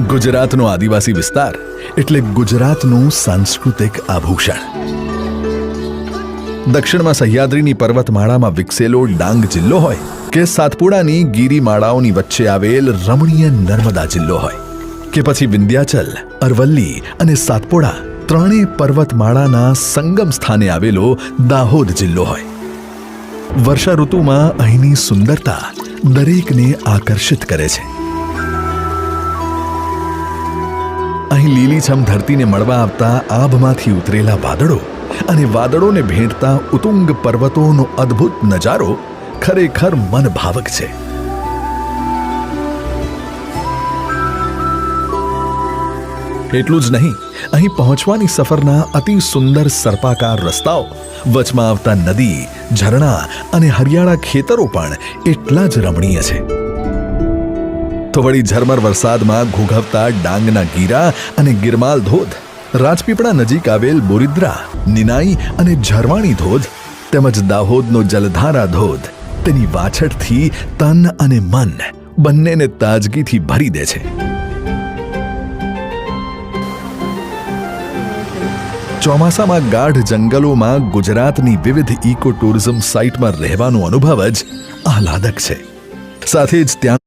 ગુજરાતનો આદિવાસી વિસ્તાર એટલે ગુજરાતનું સાંસ્કૃતિક આભૂષણ. દક્ષિણમાં સહ્યાદ્રીની પર્વતમાળામાં વિકસેલો ડાંગ જિલ્લો હોય કે સાતપુડાની ગિરિમાળાઓની વચ્ચે આવેલ રમણીય નર્મદા જિલ્લો હોય કે પછી વિંધ્યાચલ, અરવલ્લી અને સાતપુડા ત્રણેય પર્વતમાળાના સંગમ સ્થાને આવેલો દાહોદ જિલ્લો હોય. વર્ષા ઋતુમાં અહીંની સુંદરતા દરેકને આકર્ષિત કરે છે. અહીં લીલીછમ ધરતીને મળવા આવતા આભમાંથી ઉતરેલા વાદળો અને વાદળોને ભેટતા ઉતુંગ પર્વતોનો અદ્ભુત નજારો ખરેખર મનભાવક છે. એટલું જ નહીં, અહીં પહોંચવાની સફરના અતિ સુંદર સર્પાકાર રસ્તાઓ, વચમાં આવતા નદી, ઝરણા અને હરિયાળા ખેતરો પણ એટલા જ રમણીય છે. તો વળી ઝરમર વરસાદમાં ઘૂઘવતા ડાંગના ગીરા અને ગિરમાલ ધોધ, રાજપીપળા નજીક આવેલ બોરિદ્રા, નિનાઈ અને ઝરવાણી ધોધ, તેમજ દાહોદનો જલધારા ધોધ, તેની વાછટથી તન અને મન બંનેને તાજગીથી ભરી દે છે. ચોમાસામાં ગાઢ જંગલોમાં ગુજરાતની વિવિધ ઇકો ટુરિઝમ સાઇટમાં રહેવાનો અનુભવ જ આહલાદક છે. સાથે જ ત્યાં